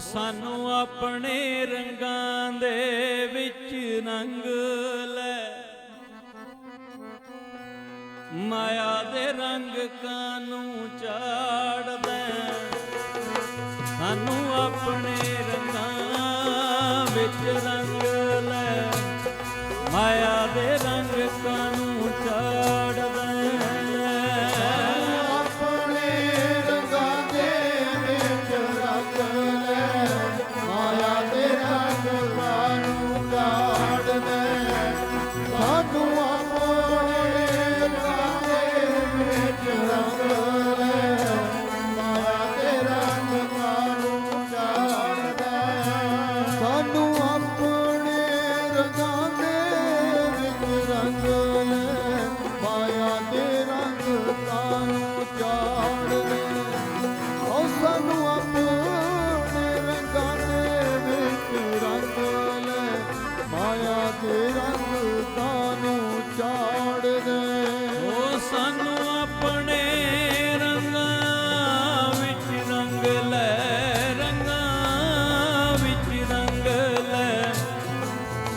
ਸਾਨੂੰ ਆਪਣੇ ਰੰਗਾਂ ਦੇ ਵਿੱਚ ਰੰਗ ਲੈ। ਮਾਇਆ ਦੇ ਰੰਗ ਕਾਨੂੰ ਚਾੜਦਾ ਸਾਨੂੰ ਆਪਣੇ ਰੰਗਾਂ ਵਿੱਚ ਰੰਗ ਲੈ। ਮਾਇਆ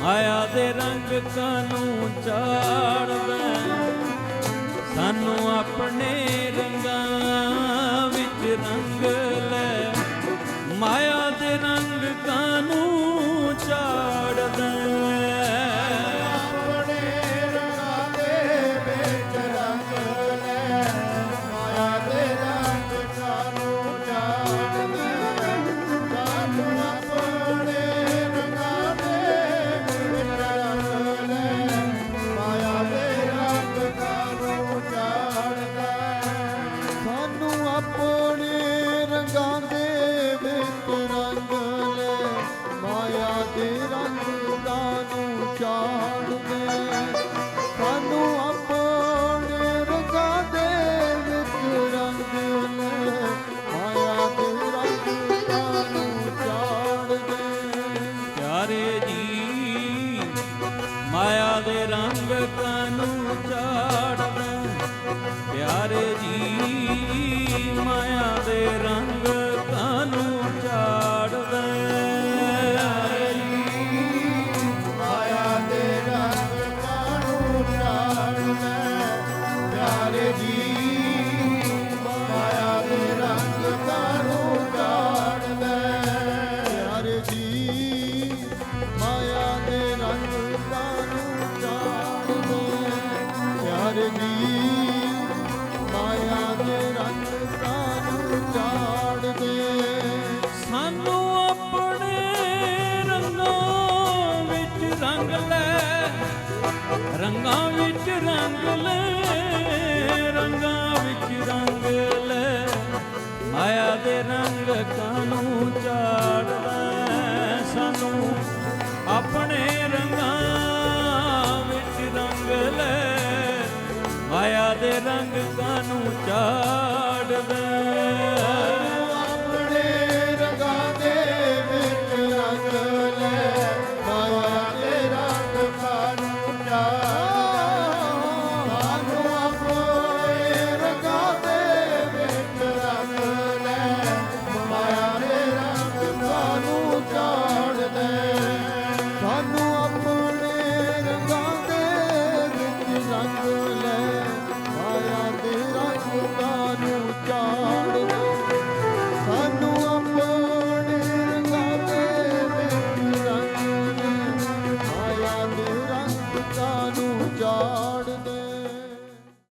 ਮਾਇਆ ਦੇ ਰੰਗ ਕਾਨੂੰ ਚਾੜਦਾ। ਸਾਨੂੰ ਆਪਣੇ ਰੰਗ ਆਪਣੇ ਰੰਗਾਂ ਦੇ ਵਿੱਚ ਰੰਗ ਲੈ, ਮਾਇਆ ਦੇ ਰੰਗ ਕਾਨੂੰ ਚਾੜਦੇ ਸਾਨੂੰ ਆਪਣੇ ਰੰਗਾਂ ਦੇ ਵਿੱਚ ਰੰਗ ਲੈ, ਮਾਇਆ ਦੇ ਰੰਗ ਕਾਨੂੰ ਚਾੜਦੇ ਪਿਆਰੇ ਜੀ, ਮਾਇਆ ਦੇ ਰੰਗ ਕਾਨੂੰ ਚਾੜਦਾ ਜੀ ਰੰਗਾਂ ਵਿੱਚ ਰੰਗ ਲੈ, ਰੰਗਾਂ ਵਿੱਚ ਰੰਗ ਲੈ। ਮਾਇਆ ਦੇ ਰੰਗ ਕਾਨੂੰ ਚਾੜਦਾ ਸਾਨੂੰ? ਆਪਣੇ ਰੰਗਾਂ ਵਿੱਚ ਰੰਗ ਲੈ, ਮਾਇਆ ਦੇ ਰੰਗ ਕਾਨੂੰ ਚਾੜਦਾ